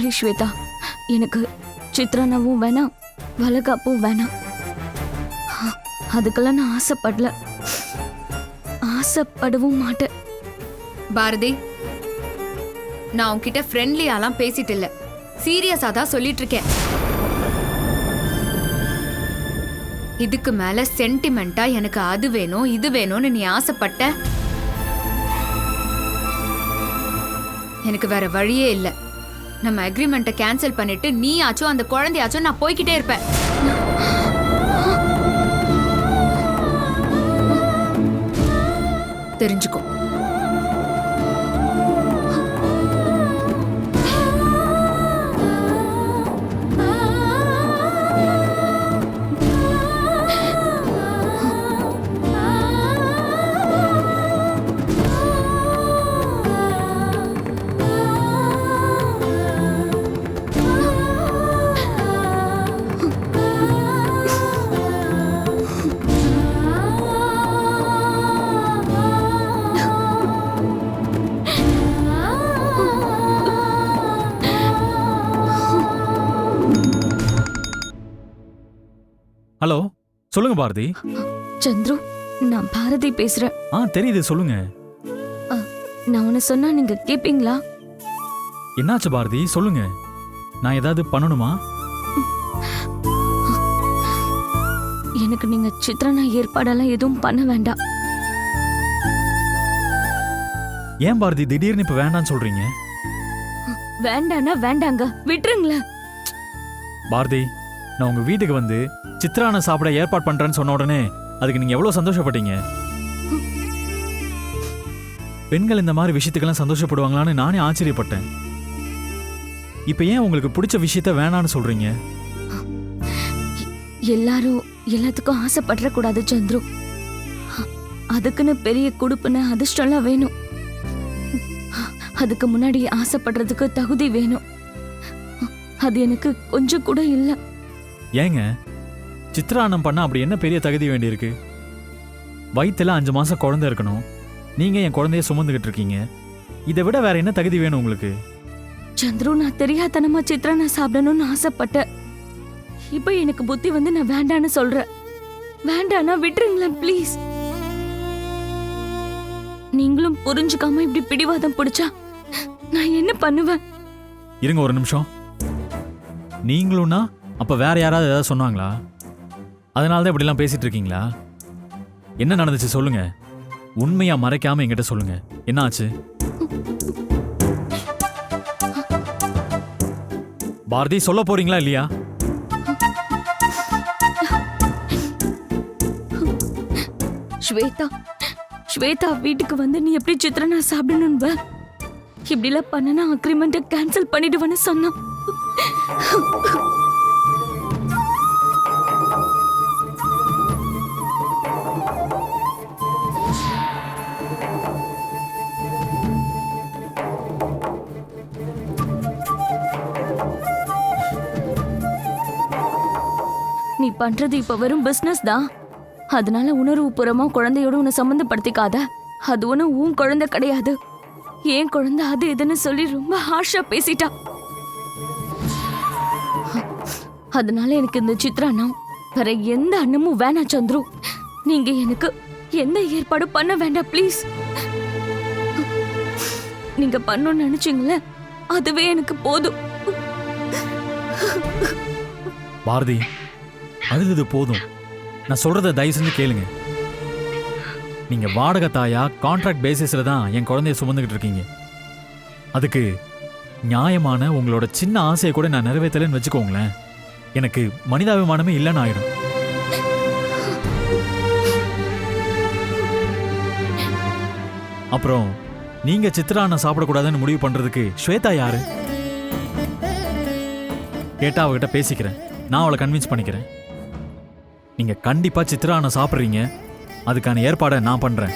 Sorry Shweta எனக்கு சித்ரானாவும் வேணாம் வளகாப்பும் வேணாம். அதுக்கெல்லாம் நான் ஆசைப்படல. ஆசைப்படவும் மாட்டேன். பாரதி நான் உன்கிட்ட ஃப்ரெண்ட்லியாலாம் பேசிட்டு இல்லை சீரியஸாக தான் சொல்லிட்டு இருக்கேன் இதுக்கு மேல சென்டிமெண்டா எனக்கு அது வேணும் இது வேணும்னு நீ ஆசைப்பட்ட? எனக்கு வேற வழியே இல்லை. நம்ம அக்ரிமெண்ட்டை கேன்சல் பண்ணிட்டு நீயாச்சும் அந்த குழந்தையாச்சும் நான் போய்கிட்டே இருப்பேன். தெரிஞ்சுக்கோ. ஹலோ சொல்லுங்க பாரதி. சந்துரு நான் பாரதி பேசுறேன் ஆ தெரியுது சொல்லுங்க. நான் உன்னை சொன்னா நீங்க கேப்பீங்களா? என்னாச்சு பாரதி சொல்லுங்க. நான் ஏதாவது பண்ணணுமா? எனக்கு நீங்க சித்ரானா ஏற்பாடெல்லாம் எதுவும் பண்ண வேண்டாம். ஏன் பாரதி திடீர்னு இப்ப வேண்டாம்னு சொல்றீங்க? வேண்டானா வேண்டாங்க விட்டுருங்களேன். பாரதி நான் உங்க வீட்டுக்கு வந்து சித்ரான சாப்பிட ஏற்பாடு பண்றேன்னு சொன்ன உடனே அதுக்கு நீங்க எவ்வளவு சந்தோஷப்பட்டீங்க? பெண்கள் இந்த மாதிரி விஷயத்துக்கெல்லாம் சந்தோஷப்படுவாங்களான்னு நானே ஆச்சரியப்பட்டேன். இப்ப ஏன் உங்களுக்கு பிடிச்ச விஷயத்த வேணான்னு சொல்றீங்க? எல்லாரும் எல்லாத்துக்கும் ஆசைப்படற கூடாது சந்துரு. அதுக்குன்னு பெரிய குடுப்புன்னு அதிர்ஷ்டம்லாம் வேணும். அதுக்கு முன்னாடி ஆசைப்படுறதுக்கு தகுதி வேணும். அது எனக்கு கொஞ்சம் கூட இல்ல. ஏங்க சித்ராண்ணம் பண்ண அப்படி என்ன பெரிய தகுதி வேண்டியிருக்கு? வயித்துல அஞ்சு மாசம் குழந்தை இருக்கணும். நீங்க என் குழந்தைய சுமந்துகிட்டு இருக்கீங்க. இதை விட வேற என்ன தகுதி வேணும் உங்களுக்கு? சந்துரு நான் தெரியாதனமா சித்ரா நான் சாப்பிடணும்னு ஆசைப்பட்டேன். இப்ப எனக்கு புத்தி வந்து நான் வேண்டான்னு சொல்றேன். வேண்டானா விட்டுருங்களேன் ப்ளீஸ் நீங்களும் புரிஞ்சுக்காம இப்படி பிடிவாதம் பிடிச்சா நான் என்ன பண்ணுவேன்? இருங்க ஒரு நிமிஷம். நீங்களும்னா அப்ப வேற யாராவது ஏதாவது சொன்னாங்களா? அதனால தான் இப்படிலாம் பேசிட்டு இருக்கீங்களா என்ன நடந்துச்சு சொல்லுங்க. உண்மையா மறைக்காம என்கிட்ட சொல்லுங்க. என்ன ஆச்சு? பாரதி சொல்ல போறீங்களா இல்லையா? ஸ்வேதா ஸ்வேதா வீட்டுக்கு வந்து நீ எப்படி சித்ரனா சாப்பிடணும் இப்படிலாம் பண்ணனா அக்ரிமெண்ட்டை கேன்சல் பண்ணிடுவேன்னு சொன்னான். நீ பண்றது இப்ப வெறும் பிசினஸ் தான். அதனால உணர்வுபூர்வமா குழந்தையோட உன்னை சம்மந்தப்படுத்திக்காத அது ஒன்றும் உன் குழந்தை கிடையாது. ஏன் குழந்தை அது இதுன்னு சொல்லி ரொம்ப ஹார்ஷா பேசிட்டா. அதனால எனக்கு இந்த சித்ரானா வேற எந்த அண்ணமும் வேணாம் சந்துரு. நீங்க எனக்கு எந்த ஏற்பாடும் பண்ண வேண்டாம் ப்ளீஸ் நீங்க பண்ணணும்னு நினைச்சீங்களே அதுவே எனக்கு போதும். பாரதி அழுது போதும். நான் சொல்றத தயவு செஞ்சு கேளுங்க. நீங்க வாடகை தாயா கான்ட்ராக்ட் பேசிஸ்ல தான் என் குழந்தைய சுமந்துகிட்டு இருக்கீங்க. அதுக்கு நியாயமான உங்களோட சின்ன ஆசையை கூட நான் நிறைவேற்றலைன்னு வச்சுக்கோங்களேன். எனக்கு மனிதாபிமானமே இல்லைன்னு ஆயிடும். அப்புறம் நீங்க சித்ராண்ண சாப்பிடக்கூடாதுன்னு முடிவு பண்றதுக்கு ஸ்வேதா யாரு? கேட்டா அவகிட்ட பேசிக்கிறேன். நான் அவளை கன்வின்ஸ் பண்ணிக்கிறேன். நீங்க கண்டிப்பா சித்ராண்ண சாப்பிட்றீங்க. அதுக்கான ஏற்பாடை நான் பண்றேன்.